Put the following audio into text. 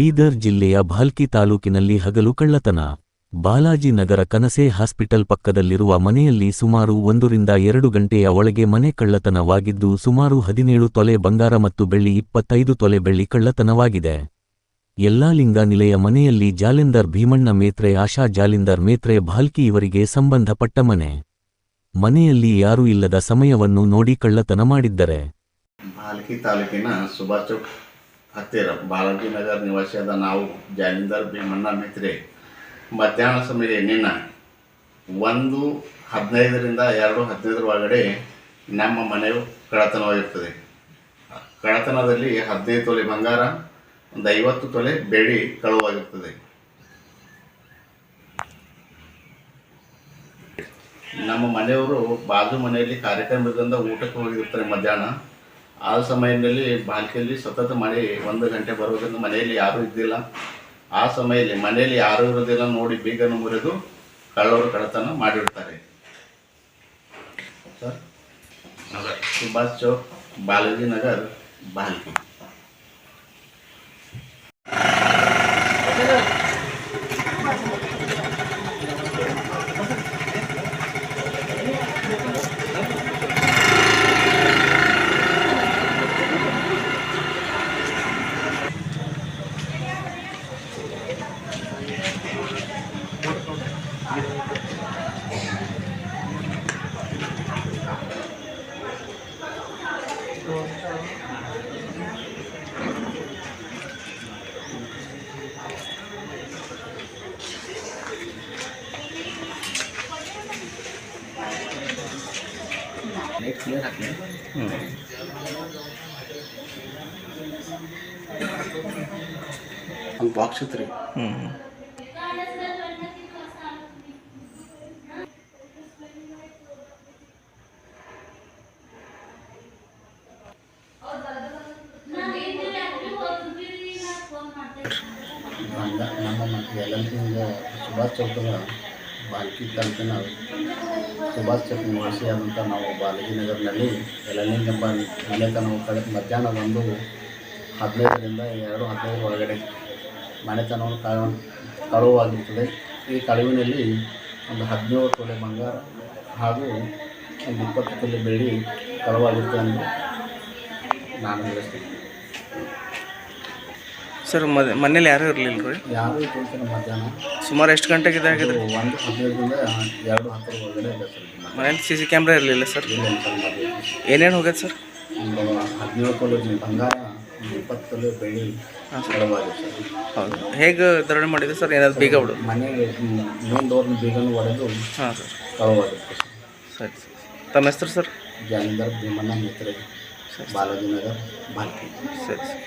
ಬೀದರ್ ಜಿಲ್ಲೆಯ ಭಾಲ್ಕಿ ತಾಲೂಕಿನಲ್ಲಿ ಹಗಲು ಕಳ್ಳತನ. ಬಾಲಾಜಿ ನಗರ ಕನಸೆ ಹಾಸ್ಪಿಟಲ್ ಪಕ್ಕದಲ್ಲಿರುವ ಮನೆಯಲ್ಲಿ ಸುಮಾರು ಒಂದರಿಂದ ಎರಡು ಗಂಟೆಯ ಒಳಗೆ ಮನೆ ಕಳ್ಳತನವಾಗಿದ್ದು ಸುಮಾರು ಹದಿನೇಳು ತೊಲೆ ಬಂಗಾರ ಮತ್ತು ಬೆಳ್ಳಿ ಇಪ್ಪತ್ತೈದು ತೊಲೆ ಬೆಳ್ಳಿ ಕಳ್ಳತನವಾಗಿದೆ. ಯಲ್ಲಾಲಿಂಗ ನಿಲೆಯ ಮನೆಯಲ್ಲಿ ಜಾಲಿಂದರ್ ಭೀಮಣ್ಣ ಮೇತ್ರೆ, ಆಶಾ ಜಾಲಿಂದರ್ ಮೇತ್ರೆ, ಭಾಲ್ಕಿ ಇವರಿಗೆ ಸಂಬಂಧಪಟ್ಟ ಮನೆ. ಮನೆಯಲ್ಲಿ ಯಾರೂ ಇಲ್ಲದ ಸಮಯವನ್ನು ನೋಡಿ ಕಳ್ಳತನ ಮಾಡಿದ್ದರೆ. ಭಾಲ್ಕಿ ತಾಲೂಕಿನ ಸುಭಾಷ್ ಹತ್ತಿರ. ಬಾಲಾಜಿ ನಗರ ನಿವಾಸಿಯಾದ ನಾವು ಜಾಲಿಂದರ್ ಭೀಮಣ್ಣ ಮಿತ್ರೆ, ಮಧ್ಯಾಹ್ನ ಸಮಯ ನಿನ್ನ ಒಂದು ಹದಿನೈದರಿಂದ ಎರಡು ಹದಿನೈದರ ಒಳಗಡೆ ನಮ್ಮ ಮನೆಯು ಕಳತನವಾಗಿರ್ತದೆ ಕಳತನದಲ್ಲಿ ಹದಿನೈದು ತೊಲೆ ಬಂಗಾರ, ಒಂದು ಐವತ್ತು ತೊಲೆ ಬೆಳ್ಳಿ ಕಳುವಾಗಿರ್ತದೆ. ನಮ್ಮ ಮನೆಯವರು ಬಾಜು ಮನೆಯಲ್ಲಿ ಕಾರ್ಯಕ್ರಮದಿಂದ ಊಟಕ್ಕೆ ಹೋಗಿರ್ತಾರೆ ಮಧ್ಯಾಹ್ನ. ಆ ಸಮಯದಲ್ಲಿ ಬಾಲ್ಕಿಯಲ್ಲಿ ಸತತ ಮಳೆ ಒಂದು ಗಂಟೆ ಬರೋದ್ರಿಂದ ಮನೆಯಲ್ಲಿ ಯಾರೂ ಇದ್ದಿಲ್ಲ. ಆ ಸಮಯದಲ್ಲಿ ಮನೆಯಲ್ಲಿ ಯಾರೂ ಇರೋದಿಲ್ಲ ನೋಡಿ ಬೀಗನ ಮುರಿದು ಕಳ್ಳವರು ಕಳ್ಳತನ ಮಾಡಿರ್ತಾರೆ. Sir Subhash Chowk Balaji Nagar Balki next clear ಹಾಕಿ ಒಂದು ಬಾಕ್ಸ್ ಇತ್ತು ರೀ ಬಂದ ನಮ್ಮ ಮತ್ತು ಎಲ್ಲರಿಗಿಂದ ಸುಭಾಷ್ ಚೌಕದ ಬಾಲ್ಕಿ ತಾಲೂಕಿನ ಸುಭಾಷ್ ಚೌಕ್ ನಿವಾಸಿಯಾದಂಥ ನಾವು ಬಾಲಾಜಿ ನಗರದಲ್ಲಿ ಎಲ್ಲಿಂದ ಎಂಬ ನಾವು ಕಳೆ ಮಧ್ಯಾಹ್ನ ಒಂದು ಹದಿನೈದರಿಂದ ಎರಡು ಹದಿನೈದರ ಒಳಗಡೆ ಮನೆತನವನ್ನು ಕಳ ಕಳುವಾಗಿರ್ತದೆ. ಈ ಕಳುವಿನಲ್ಲಿ ಒಂದು ಹದಿನೇಳು ತೊಲೆ ಬಂಗಾರ ಹಾಗೂ ಒಂದು ಇಪ್ಪತ್ತು ತೊಲೆ ಬೆಳ್ಳಿ ಕಳುವಾಗಿರ್ತದೆ ಎಂದು ನಾನು ತಿಳಿಸ್ತೀನಿ ಸರ್ ಮನೆ ಮನೇಲಿ ಯಾರೂ ಇರಲಿಲ್ಲ ರೀ ಯಾರೂ ಮಧ್ಯಾಹ್ನ. ಸುಮಾರು ಎಷ್ಟು ಗಂಟೆಗೆ ಇದಾಗಿದ್ರಿ ಒಂದು ಹದಿನೈದರಿಂದ ಎರಡು ಹತ್ತರ ಒಳಗಡೆ ಇದೆ ಸರ್ ಮನೇಲಿ ಸಿ ಸಿ ಕ್ಯಾಮ್ರಾ ಇರಲಿಲ್ಲ ಸರ್? ಇಲ್ಲ ಸರ್ ಮದುವೆ ಏನೇನು ಹೋಗ್ಯದ ಸರ್? ಒಂದು ಹದಿನೇಳು ತೊಲೆ ಬಂಗಾರ ಒಂದು ಇಪ್ಪತ್ತು ಬೆಳ್ಳಿ ಸರ್. ಹೌದು. ಹೇಗೆ ಧರಣಿ ಮಾಡಿದೆ ಸರ್? ಏನಾದ್ರು ಬೀಗ ಬಿಡು. ಮನೆಗೆ ಮೇನ್ ಡೋರ್ನ ಬೀಗನ್ನು ಒಡೆದು ಹಾಂ ಸರ್. ಸರ್. ಸರಿ ಸರ್. ತಮ್ಮ ಹೆಸರು ಸರ್? ಜಾಲಿಂದರ್ ಭೀಮಣ್ಣ ಮಿತ್ರ ಬಾಲಾಜಿ ನಗರ್ ಬಾಲ್ಕಿ. ಸರಿ ಸರ್.